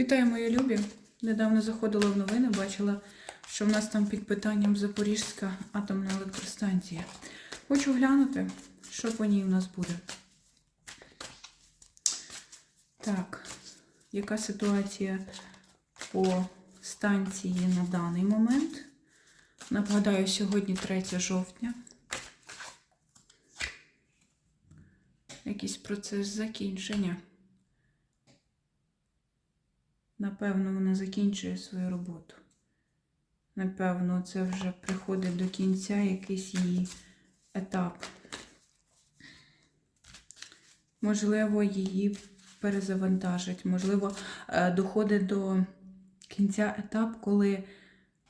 Вітаю, мої любі! Недавно заходила в новини, бачила, що в нас там під питанням Запорізька атомна електростанція. Хочу глянути, що по ній в нас буде. Так, яка ситуація по станції на даний момент? Нагадаю, сьогодні 3 жовтня. Якийсь процес закінчення. Напевно, вона закінчує свою роботу. Напевно, це вже приходить до кінця якийсь її етап. Можливо, її перезавантажить. Можливо, е, доходить до кінця етап, коли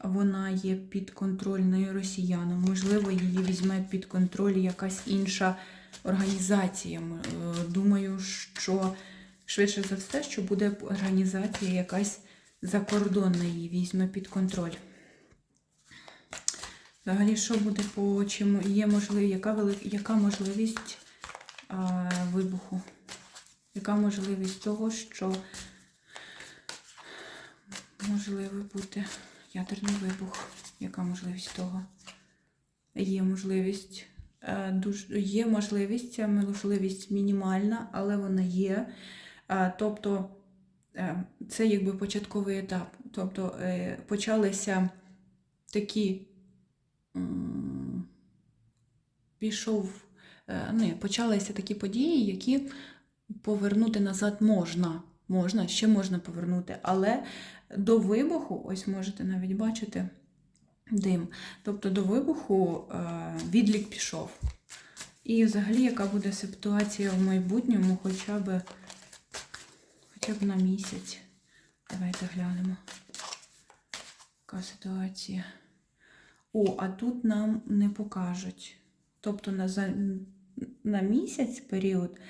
вона є підконтрольною росіянам. Можливо, її візьме під контроль якась інша організація. Е, Думаю, що швидше за все, що буде організація якась закордонна її візьме під контроль. Взагалі, що буде по чому є можливість, яка, велика, яка можливість а, вибуху? Яка можливість того, що можливий бути ядерний вибух? Яка можливість того? Є можливість, е, є можливість, ця можливість мінімальна, але вона є. Тобто е, це якби початковий етап. Тобто е, почалися такі пішов, е, не, почалися такі події, які повернути назад можна. Можна, ще можна повернути, але до вибуху, ось можете навіть бачити дим. Тобто до вибуху відлік пішов. І взагалі, яка буде ситуація в майбутньому, хоча б, хоча б на місяць. Давайте глянемо. Яка ситуація? О, а тут нам не покажуть. Тобто на, на місяць період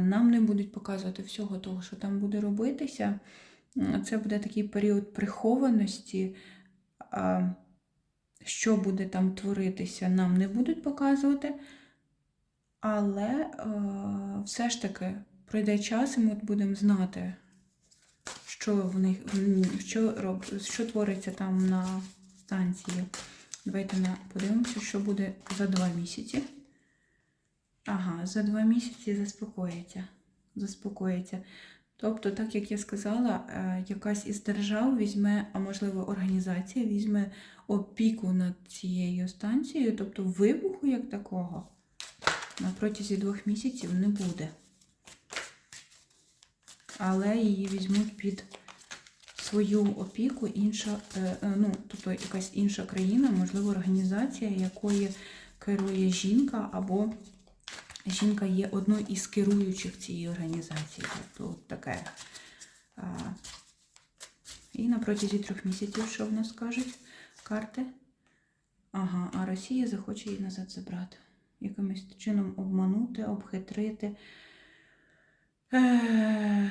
нам не будуть показувати всього того, що там буде робитися. Це буде такий період прихованості. Що буде там творитися, нам не будуть показувати. Але е, все ж таки пройде час, і ми будемо знати, що в них що, роб, що твориться там на станції. Давайте на, подивимося, що буде за два місяці. Ага, за два місяці заспокоїться. Заспокоїться. Тобто, так як я сказала, е, якась із держав візьме, а можливо, організація візьме опіку над цією станцією, тобто вибуху як такого на протязі двох місяців не буде. Але її візьмуть під свою опіку інша, е, е, ну, тобто якась інша країна, можливо, організація, якої керує жінка, або жінка є одною із керуючих цієї організації. Тобто таке. І на протязі трьох місяців, що в нас кажуть карти? Ага, а Росія захоче її назад забрати. Якимось чином обманути, обхитрити. Е,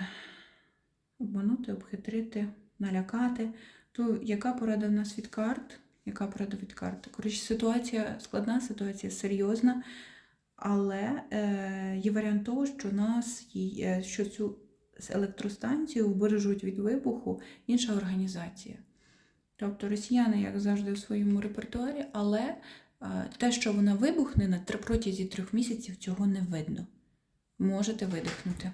обманути, обхитрити, налякати. То яка порада в нас від карт? Яка порада від карт? Коротше, ситуація складна, ситуація серйозна, але е, є варіант того, що нас їй- е, що цю електростанцію вбережуть від вибуху інша організація. Тобто росіяни, як завжди, у своєму репертуарі, але те, що вона вибухне на протязі трьох місяців, цього не видно. Можете видихнути.